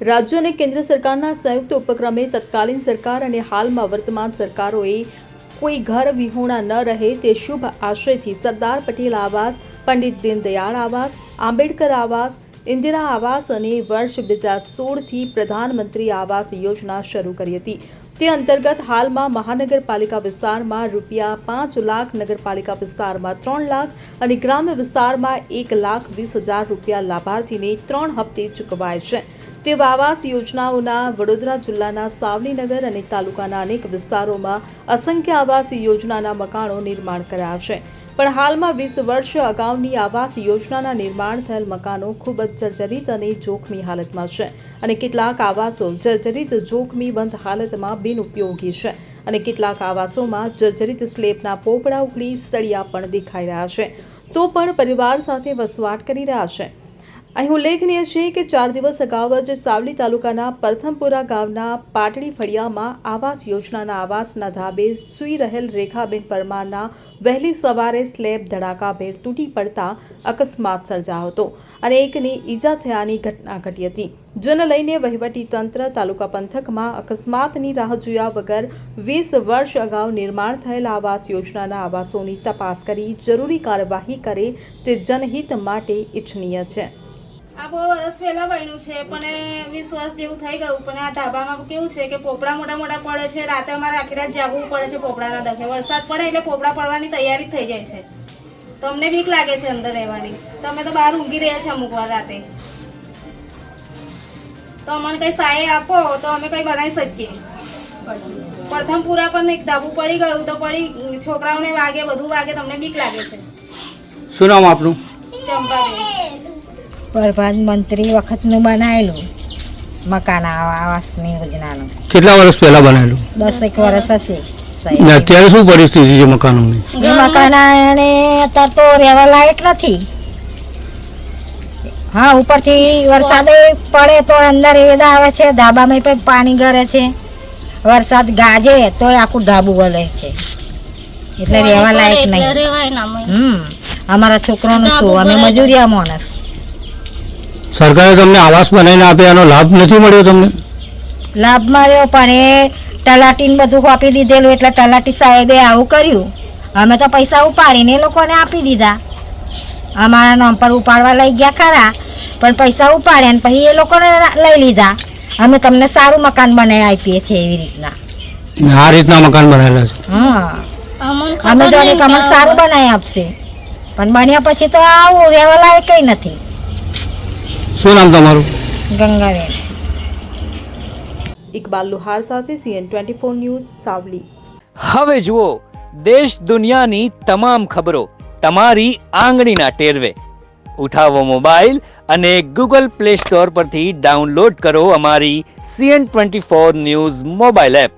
રાજ્ય અને કેન્દ્ર સરકારના સંયુક્ત ઉપક્રમે તત્કાલીન સરકાર અને હાલમાં વર્તમાન સરકારોએ કોઈ ઘર વિહોણા ન રહે તે શુભ આશયથી સરદાર પટેલ આવાસ, પંડિત દીનદયાળ આવાસ, આંબેડકર આવાસ, ઇન્દિરા આવાસ અને વર્ષ બે હજાર સોળથી પ્રધાનમંત્રી આવાસ યોજના શરૂ કરી હતી. તે અંતર્ગત હાલમાં મહાનગરપાલિકા વિસ્તારમાં રૂપિયા પાંચ લાખ, નગરપાલિકા વિસ્તારમાં ત્રણ લાખ અને ગ્રામ્ય વિસ્તારમાં એક લાખ વીસ હજાર રૂપિયા લાભાર્થીને ત્રણ હપ્તે ચૂકવાય છે. તેવા આવાસ યોજનાઓના વડોદરા જિલ્લાના સાવલીનગર અને તાલુકાના અનેક વિસ્તારોમાં અસંખ્ય આવાસ યોજનાના મકાનો નિર્માણ કર્યા છે. પણ હાલમાં વીસ વર્ષ અગાઉની આવાસ યોજનાના નિર્માણ થયેલ મકાનો ખૂબ જ જર્જરિત અને જોખમી હાલતમાં છે અને કેટલાક આવાસો જર્જરિત જોખમી બંધ હાલતમાં બિનઉપયોગી છે અને કેટલાક આવાસોમાં જર્જરિત સ્લેબના પોપડા ઉખડી સળિયા પણ દેખાઈ રહ્યા છે. તો પણ પરિવાર સાથે વસવાટ કરી રહ્યા છે. અહીં ઉલ્લેખનીય છે કે ચાર દિવસ અગાઉ જ સાવલી તાલુકાના પ્રથમપુરા ગામના પાટડી ફળિયામાં આવાસ યોજનાના આવાસના ધાબે સૂઈ રહેલ રેખાબેન પરમારના વહેલી સવારે સ્લેબ ધડાકાભેર તૂટી પડતા અકસ્માત સર્જાયો હતો અને એકને ઈજા થયાની ઘટના ઘટી હતી. જેને લઈને વહીવટી તંત્ર તાલુકા પંથકમાં અકસ્માતની રાહ જોયા વગર વીસ વર્ષ અગાઉ નિર્માણ થયેલ આવાસ યોજનાના આવાસોની તપાસ કરી જરૂરી કાર્યવાહી કરે તે જનહિત માટે ઇચ્છનીય છે. આ બહુ વર્ષ પહેલા બન્યું છે પણ વીસ વર્ષ જેવું થઈ ગયું. પણ આ ધાબામાં કેવું છે કે પોપડા મોટા મોટા પડે છે રાતે અમારે આખી રાત જાગવું પડે છે પોપડાના દખે. વરસાદ પડે એટલે પોપડા પડવાની તૈયારી થઈ જાય છે. તો અમને બીક લાગે છે અંદર રહેવાની? તો અમે તો બહાર ઊંઘી રહ્યા છે અમુક વાર રાતે. તો અમને કઈ સહાય આપો તો અમે કઈ બનાવી શકીએ. પ્રથમ પૂરા પણ એક ધાબુ પડી ગયું તો પડી છોકરાઓને વાગે બધું વાગે તમને બીક લાગે છે? શું નામ આપણું ચંપાબેન. પ્રધાનમંત્રી વખતનું બનાવેલું. મકાન આવા- આવાસની યોજનાનું. કેટલા વર્ષ પહેલા બનાવેલું? દસેક વર્ષ હશે. ને અત્યારે શું પરિસ્થિતિ છે મકાનોની? મકાન એને અત્યારે તો રહેવા લાયક નથી. હા ઉપરથી વરસાદ પડે તો અંદર એદ આવે છે. ધાબામાં પણ પાણી ગરે છે. વરસાદ ગાજે તો આખું ધાબુ વળે છે. એટલે રહેવા લાયક નહીં. હમ અમારા છોકરાનું શું? અમે મજૂરિયા માણસ. સરકારે તમને આવાસ બનાવીને આપ્યા એનો લાભ નથી મળ્યો તમને? લાભ મળ્યો પણ એ તલાટીને બધું આપી દીધેલું એટલે તલાટી સાહેબે આવું કર્યું. અમે તો પૈસા ઉપાડીને એ લોકોને આપી દીધા. અમારા નામ પર ઉપાડવા લઈ ગયા ખરા પણ પૈસા ઉપાડ્યા ને પછી એ લોકોને લઈ લીધા. અમે તમને સારું મકાન બનાવી આપીએ છીએ એવી રીતના. આ રીતના મકાન બનાવેલા છે? હા. અમે તો સારું બનાવી આપશે. પણ બન્યા પછી તો આવું રહેવા લાયક કઈ નથી. શું નામ તમારું? ગંગાબેન. ઇકબાલ લુહાર સાથે CN twenty four news Savli. હવે જુઓ દેશ દુનિયાની તમામ ખબરો તમારી આંગળીના ટેરવે. ઉઠાવો મોબાઈલ અને ગૂગલ પ્લે સ્ટોર પરથી ડાઉનલોડ કરો અમારી CN twenty four news mobile app.